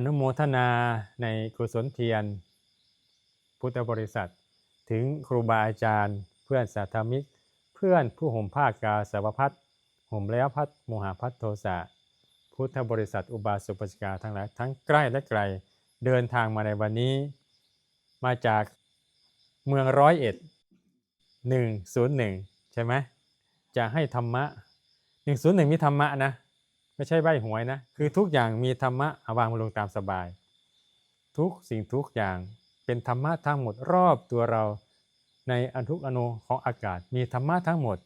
อนุโมทนาในกุศลเทียน พุทธบริษัท ถึงครูบาอาจารย์ เพื่อนสาธมิก เพื่อนผู้ห่มผ้ากาสาวพัดห่มแล้วพัดโมหาพัดโทสะพุทธบริษัทอุบาสกอุบาสิกาทั้งหลายทั้งใกล้และไกลเดินทางมาในวันนี้ มาจากเมืองร้อยเอ็ดหนึ่งศูนย์หนึ่งใช่ไหมจะให้ธรรมะหนึ่งศูนย์หนึ่งมีธรรมะนะ ไม่ใช่ใบหวยนะ คือทุกอย่างมีธรรมะอาวางมาลงตามสบาย ทุกสิ่งทุกอย่างเป็นธรรมะทั้งหมดรอบตัวเราในอนุกอนุของอากาศ มีธรรมะทั้งหมด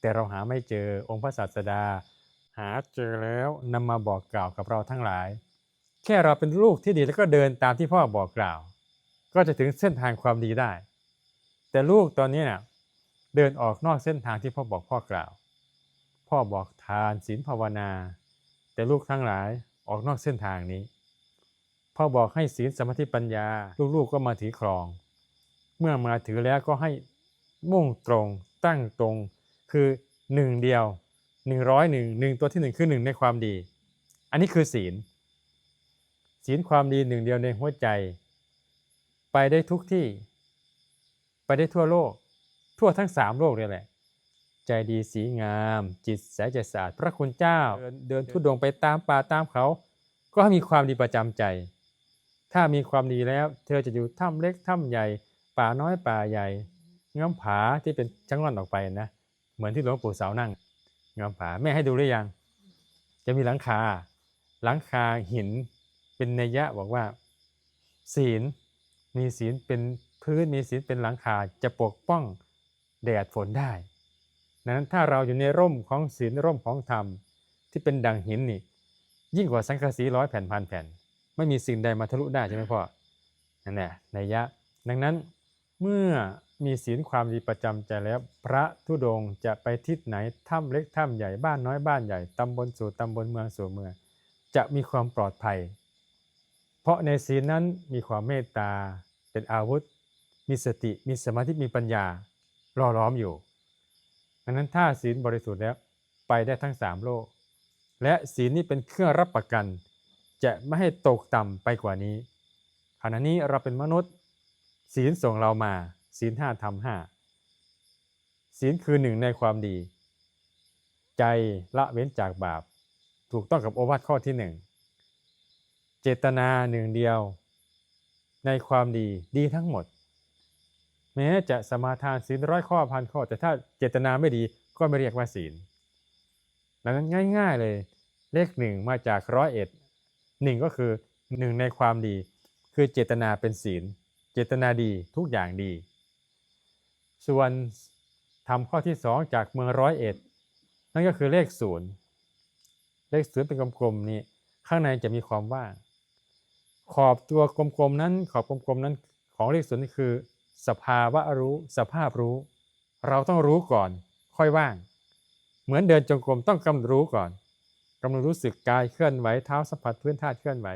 แต่เราหาไม่เจอองค์พระศาสดา หาเจอแล้วนำมาบอกกล่าวกับเราทั้งหลาย แค่เราเป็นลูกที่ดีแล้วก็เดินตามที่พ่อบอกกล่าว ก็จะถึงเส้นทางความดีได้ แต่ลูกตอนนี้น่ะเดินออกนอกเส้นทางที่พ่อบอกพ่อกล่าว พ่อบอกทานศีลภาวนา แต่ลูกทั้งหลายออกนอกเส้นทางนี้ พ่อบอกให้ศีลสมาธิปัญญา ลูกๆก็มาถือครอง เมื่อมาถือแล้วก็ให้มุ่งตรงตั้งตรงคือหนึ่งเดียวหนึ่งร้อยหนึ่งหนึ่งตัวที่หนึ่งคือหนึ่งในความดี อันนี้คือศีล ศีลความดีหนึ่งเดียวในหัวใจ ไปได้ทุกที่ ไปได้ทั่วโลก ทั่วทั้งสามโลกเลยแหละ ใจดีสีงาม จิตแสจศาสตร์พระคุณเจ้า เดินเดินทุดงค์ไปตามป่าตามเขา ก็ให้มีความดีประจำใจ ถ้ามีความดีแล้ว เธอจะอยู่ถ้ำเล็กถ้ำใหญ่ ป่าน้อยป่าใหญ่เงื้อมผาที่เป็นจังหวัดออกไปนะ เหมือนที่หลวงปู่เสานั่งเงื้อมผาแม่ให้ดูหรือยัง จะมีหลังคา หลังคาหินเป็นนัยยะบอกว่า ศีลมีศีลเป็นพื้นมีศีลเป็นหลังคาจะปกป้องแดดฝนได้ดัง นั้นถ้าเราอยู่ในร่มของศีลร่มของธรรมที่เป็นดังหินนี่ ยิ่งกว่าสังกะสีร้อยแผ่นพันแผ่น ไม่มีสิ่งใดมาทะลุได้ใช่ไหมพ่อนั่นแหละนัยยะ ดังนั้นเมื่อมีศีลความดีประจำใจแล้วพระธุดงจะไปทิศไหนถ้ำเล็กถ้ำใหญ่บ้านน้อยบ้านใหญ่ตำบลสู่ตำบลเมืองสู่เมือง จะมีความปลอดภัย เพราะในศีลนั้นมีความเมตตาเป็นอาวุธ มีสติมีสมาธิมีปัญญารอล้อมอยู่ ดังนั้นถ้าศีลบริสุทธิ์แล้วไปได้ทั้งสามโลก และศีลนี้เป็นเครื่องรับประกัน จะไม่ให้ตกต่ำไปกว่านี้ ขณะนี้เราเป็นมนุษย์ ศีลส่งเรามาศีลห้าทำห้าศีลคือหนึ่งในความดี ใจละเว้นจากบาป ถูกต้องกับโอวาทข้อที่หนึ่งเจตนาหนึ่งเดียว ในความดีดีทั้งหมด แม้จะสมาทานศีลร้อยข้อพันข้อ แต่ถ้าเจตนาไม่ดีก็ไม่เรียกว่าศีลดังนั้นง่าย ๆเลย เลขหนึ่งมาจากร้อยเอ็ดหนึ่งก็คือหนึ่งในความดี คือเจตนาเป็นศีล เจตนาดีทุกอย่างดี ส่วนทำข้อที่สองจากเมืองร้อยเอ็ดนั่นก็คือเลขศูนย์เลขศูนย์เป็นกลมๆนี้ข้างในจะมีความว่างขอบตัวกลมๆนั้น ขอบกลมๆนั้นของเลขศูนย์นี่คือ สภาวะรู้ สภาพรู้ เราต้องรู้ก่อน ค่อยว่าง เหมือนเดินจงกรมต้องกำหนดรู้ก่อนกำหนดรู้สึกกายเคลื่อนไหวเท้าสัมผัสพื้นธาตุเคลื่อนไหว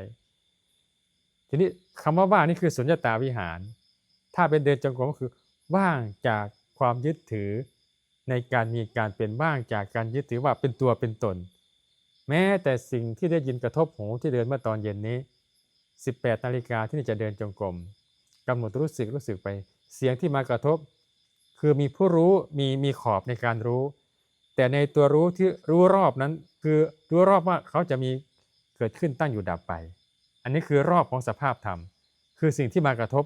ทีนี้คำว่าว่างนี่คือสุญญตาวิหาร ถ้าเป็นเดินจงกรมก็คือ ว่างจากความยึดถือในการมีการเป็นว่างจากการยึดถือว่าเป็นตัวเป็นตน แม้แต่สิ่งที่ได้ยินกระทบหูที่เดินเมื่อตอนเย็นนี้ 18นาฬิกาที่นี่จะเดินจงกรมกำหนดรู้สึกรู้สึกไป เสียงที่มากระทบ คือมีผู้รู้มีมีขอบในการรู้ แต่ในตัวรู้ที่รู้รอบนั้น คือรู้รอบว่าเขาจะมีเกิดขึ้นตั้งอยู่ดับไป อันนี้คือรอบของสภาพธรรม คือสิ่งที่มากระทบ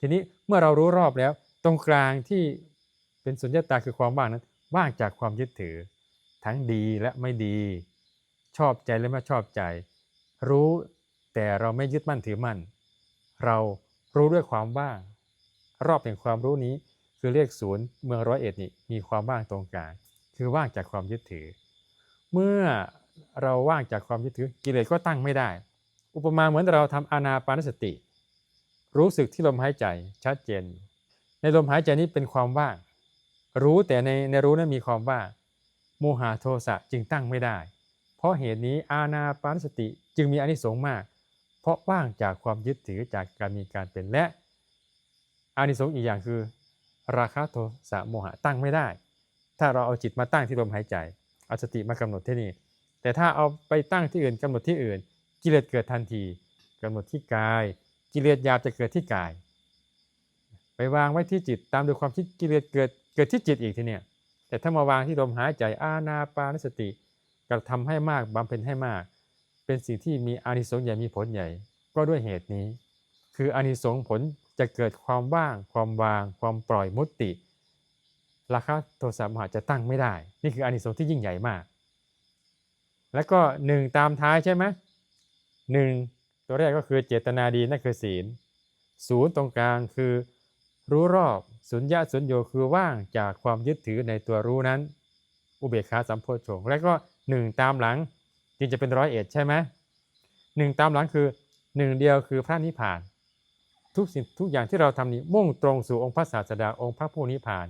ทีนี้เมื่อเรารู้รอบแล้ว ตรงกลางที่เป็นสุญญตาคือความว่างนั้นว่างจากความยึดถือ ทั้งดีและไม่ดี ชอบใจและไม่ชอบใจ รู้แต่เราไม่ยึดมั่นถือมั่น เรารู้ด้วยความว่าง รอบแห่งความรู้นี้ คือเรียกศูนย์เมืองร้อยเอ็ดนี่มีความว่างตรงกลางคือว่างจากความยึดถือ เมื่อเราว่างจากความยึดถือกิเลสก็ตั้งไม่ได้ อุปมาเหมือนเราทำอานาปานสติ รู้สึกที่ลมหายใจชัดเจน ในลมหายใจนี้เป็นความว่าง รู้แต่ในในรู้นั้นมีความว่างโมหะโทสะจึงตั้งไม่ได้ เพราะเหตุนี้อาณาปานสติจึงมีอานิสงส์มาก เพราะว่างจากความยึดถือจากการมีการเป็นและ อานิสงส์อีกอย่างคือ ราคะโทสะโมหะตั้งไม่ได้ ถ้าเราเอาจิตมาตั้งที่ลมหายใจ เอาสติมากำหนดที่นี่ แต่ถ้าเอาไปตั้งที่อื่นกำหนดที่อื่น กิเลสเกิดทันทีกำหนดที่กาย กิเลสหยาบจะเกิดที่กาย ไปวางไว้ที่จิตตามดูความคิดกิเลสเกิดเกิดที่จิตอีกทีเนี่ยแต่ถ้ามาวางที่ลมหายใจอาณาปานสติกระทำให้มากบำเพ็ญให้มาก เป็นสิ่งที่มีอานิสงส์ใหญ่มีผลใหญ่ ก็ด้วยเหตุนี้ คืออานิสงส์ผล จะเกิดความว่าง ความวาง ความปล่อยมุตติราคะโทสะโมหะจะตั้งไม่ได้ นี่คืออานิสงส์ที่ยิ่งใหญ่มาก แล้วก็หนึ่งตามท้ายใช่ไหมหนึ่งตัวแรกก็คือเจตนาดีนั่นคือศีลศูนย์ตรงกลางคือรู้รอบสุญญาสุญโยคือว่างจากความยึดถือในตัวรู้นั้น อุเบกขาสัมโพชฌงค์และก็หนึ่งตามหลังจึงจะเป็นร้อยเอ็ดใช่ไหมหนึ่งตามหลังคือหนึ่งเดียวคือพระนิพพาน ทุกสิ่งทุกอย่างที่เราทำนี้มุ่งตรงสู่องค์พระศาสดาองค์พระผู้นิพพาน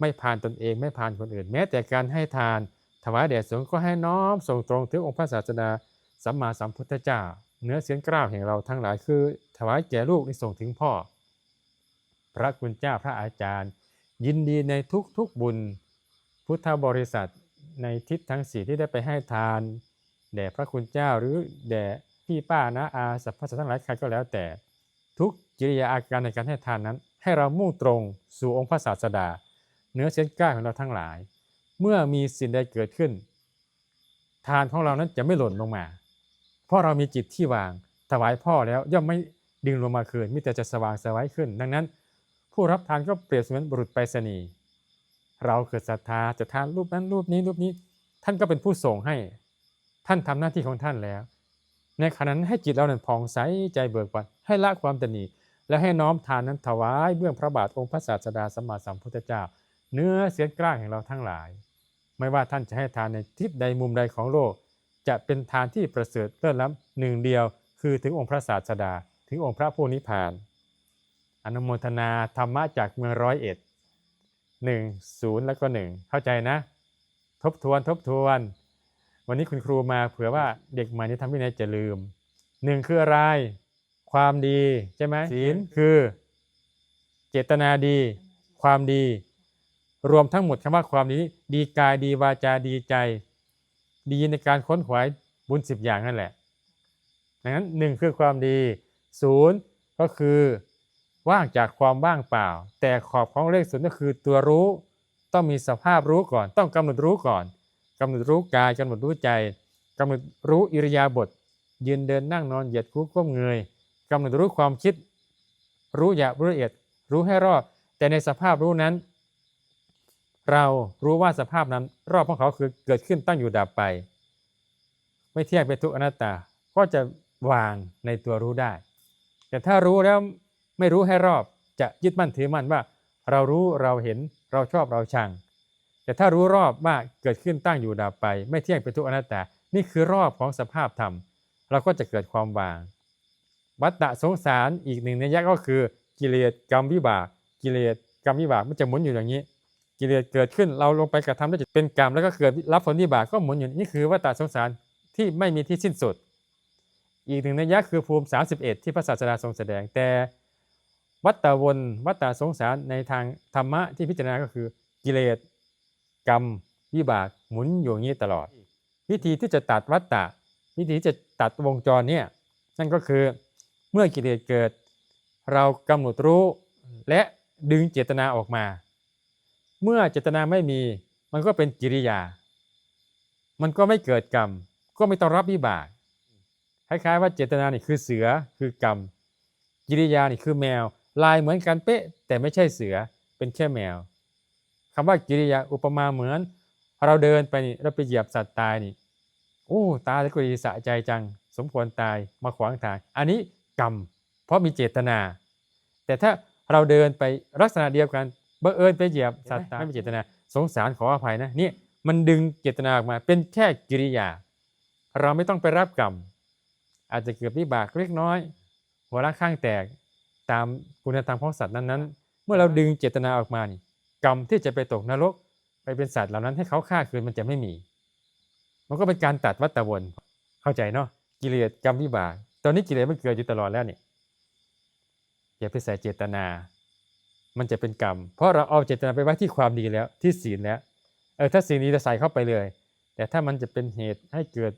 ไม่ผ่านตนเองไม่ผ่านคนอื่น แม้แต่การให้ทาน ถวายแด่สงฆ์ก็ให้น้อมส่งตรงถึงองค์พระศาสดาสัมมาสัมพุทธเจ้าเนื้อเสียงกล้าวแห่งเราทั้งหลายคือ ถวายแก่ลูกในส่งถึงพ่อ พระคุณเจ้าพระอาจารย์ ยินดีในทุกทุกบุญ พุทธบริษัทในทิศทั้งสี่ที่ได้ไปให้ทานแด่พระคุณเจ้าหรือแด่พี่ป้านะอาสัพพะสัตว์ทั้งหลายใครก็แล้วแต่ ทุกกิริยาอาการในการให้ทานนั้น ให้เรามุ่งตรงสู่องค์พระศาสดาเนื้อเส้นกล้าของเราทั้งหลาย เมื่อมีสิ่งใดเกิดขึ้น ทานของเรานั้นจะไม่หล่นลงมา เพราะเรามีจิตที่วางถวายพ่อแล้วย่อมไม่ดึงลงมาคืนมิแต่จะสว่างสวัยขึ้น ดังนั้น ผู้รับทานก็เปรียบเสมือนบุรุษไปรษณีย์เราเกิดศรัทธาจะทานรูปนั้นรูปนี้รูปนี้ ท่านก็เป็นผู้ส่งให้ ท่านทำหน้าที่ของท่านแล้ว ในขณะนั้นให้จิตเรานั้นผ่องใสใจเบิกบานให้ละความตนีและให้น้อมทานนั้นถวายเบื้องพระบาทองค์พระศาสดาสัมมาสัมพุทธเจ้า เนื้อเสียงกล้าแห่งเราทั้งหลาย ไม่ว่าท่านจะให้ทานในทิศใดมุมใดของโลก จะเป็นทานที่ประเสริฐเลิศล้ำหนึ่งเดียว คือถึงองค์พระศาสดา ถึงองค์พระผู้นิพพาน อนุโมทนาธรรมะจากเมืองร้อยเอ็ดหนึ่งศูนย์แล้วก็หนึ่งเข้าใจนะ ทบทวนทบทวน วันนี้คุณครูมาเผื่อว่าเด็กใหม่นี้ทำวินัยจะลืมหนึ่งคืออะไร ความดีใช่ไหมศีลคือ เจตนาดี ความดี รวมทั้งหมดคำว่าความดีดีกายดีวาจาดีใจ ดีในการค้นขวายบุญสิบอย่างนั่นแหละดังนั้นหนึ่งคือความดีศูนย์ก็คือว่างจากความว่างเปล่า แต่ขอบของเลขศูนย์ก็คือตัวรู้ ต้องมีสภาพรู้ก่อน ต้องกำหนดรู้ก่อน กำหนดรู้กายกำหนดรู้ใจกำหนดรู้อิริยาบถยืนเดินนั่งนอนเหยียดคู่ก้มเงยกำหนดรู้ความคิด รู้หยาบรู้ละเอียด รู้ให้รอบ แต่ในสภาพรู้นั้น เรารู้ว่าสภาพนั้น รอบของเขาคือเกิดขึ้นตั้งอยู่ดับไป ไม่เที่ยงเป็นทุกอนัตตา ก็จะวางในตัวรู้ได้ แต่ถ้ารู้แล้วไม่รู้ให้รอบจะยึดมั่นถือมั่นว่า เรารู้เราเห็นเราชอบเราชัง แต่ถ้ารู้รอบว่าเกิดขึ้นตั้งอยู่ดับไป ไม่เที่ยงเป็นทุกอนัตตา นี่คือรอบของสภาพธรรม เราก็จะเกิดความวาง วัฏฏะสงสารอีกหนึ่งในยะก็คือกิเลสกรรมวิบาก กิเลสกรรมวิบากมันจะหมุนอยู่อย่างนี้ กิเลสเกิดขึ้นเราลงไปกระทำแล้วจะเป็นกรรมแล้วก็เกิดรับผลวิบากก็หมุนอยู่นี่คือวัฏฏะสงสารที่ไม่มีที่สิ้นสุด อีกหนึ่งนัยยะคือภูมิ 31 ที่พระศาสดาทรงแสดงแต่วัฏฏะวนวัฏฏะสงสารในทางธรรมะที่พิจารณาก็คือกิเลส กรรมวิบากหมุนอยู่อย่างนี้ตลอด วิธีที่จะตัดวัฏฏะวิธีที่จะตัดวงจรเนี่ยนั่นก็คือเมื่อกิเลสเกิด เรากำหนดรู้และดึงเจตนาออกมา เมื่อเจตนาไม่มีมันก็เป็นกิริยา มันก็ไม่เกิดกรรม ก็ไม่ต้องรับวิบากคล้ายๆว่าเจตนานี่คือเสือคือกรรม กิริยานี่คือแมว ลายเหมือนกันเป๊ะ แต่ไม่ใช่เสือเป็นแค่แมว คำว่ากิริยาอุปมาเหมือน เราเดินไปนี่เราไปเหยียบสัตว์ตายนี่โอ้ตายแล้วก็ดีสะใจจัง สมควรตายมาขวางทาง อันนี้กรรม เพราะมีเจตนา แต่ถ้าเราเดินไปลักษณะเดียวกันบังเอิญไปเหยียบสัตว์ตายไม่มีเจตนา สงสารขออภัยนะนี่มันดึงเจตนาออกมา เป็นแค่กิริยา เราไม่ต้องไปรับกรรม อาจจะเกิดวิบากเล็กน้อย หัวรักข้างแตกตามคุณธรรมของสัตว์นั้นๆ เมื่อเราดึงเจตนาออกมานี่ กรรมที่จะไปตกนรกไปเป็นสัตว์เหล่านั้นให้เขาฆ่าคืนมันจะไม่มี มันก็เป็นการตัดวัฏวนเข้าใจเนาะกิเลสกรรมวิบากตอนนี้กิเลสมันเกิดอยู่ตลอดแล้วเนี่ยอย่าไปใส่เจตนา มันจะเป็นกรรม เพราะเราเอาเจตนาไปไว้ที่ความดีแล้ว ที่ศีลแล้วเออถ้าสิ่งนี้จะใส่เข้าไปเลย แต่ถ้ามันจะเป็นเหตุให้เกิด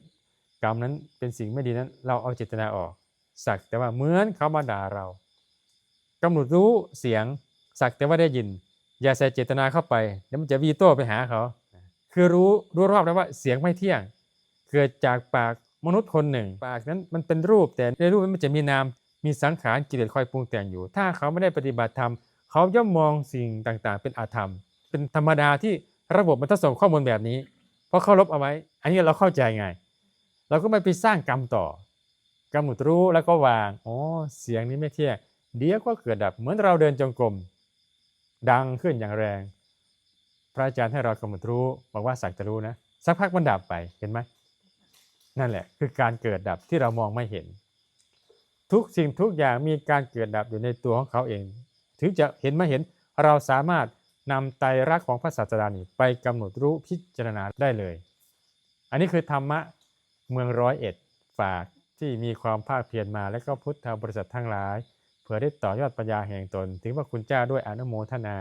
กรรมนั้นเป็นสิ่งไม่ดีนั้น เราเอาเจตนาออก สักแต่ว่าเหมือนเขามาด่าเรากำหนดรู้เสียง สักแต่ว่าได้ยิน อย่าใส่เจตนาเข้าไปเดี๋ยวมันจะวีโต้ไปหาเขา คือรู้รู้รอบแล้วว่าเสียงไม่เที่ยง เกิดจากปากมนุษย์คนหนึ่ง ปากนั้นมันเป็นรูปแต่ในรูปนั้นมันจะมีนามมีสังขารกิเลสคอยปรุงแต่งอยู่ ถ้าเขาไม่ได้ปฏิบัติธรรมเขาย่อมมองสิ่งต่างๆ เป็นอาธรรม เป็นธรรมดาที่ระบบมันต้องส่งข้อมูลแบบนี้ เพราะเขาลบเอาไว้ อันนี้เราเข้าใจไง เราก็ไม่ไปสร้างกรรมต่อกำหนดรู้แล้วก็วาง อ๋อ เสียงนี้ไม่เที่ยง เดี๋ยวก็เกิดดับ เหมือนเราเดินจงกรม ดังขึ้นอย่างแรง พระอาจารย์ให้เรากำหนดรู้บอกว่าสักจะรู้นะสักพักมันดับไปเห็นไหมนั่นแหละ คือการเกิดดับที่เรามองไม่เห็น ทุกสิ่งทุกอย่างมีการเกิดดับอยู่ในตัวของเขาเอง ถึงจะเห็นไม่เห็นเราสามารถนำไตรรักของพระศาสดานี่ไปกำหนดรู้พิจารณาได้เลย อันนี้คือธรรมะเมืองร้อยเอ็ดฝากที่มีความภาคเพียรมาและก็พุทธบริษัททั้งหลาย เพื่อได้ต่อยอดปัญญาแห่งตน ถึงว่าคุณเจ้าด้วยอนุโมทนา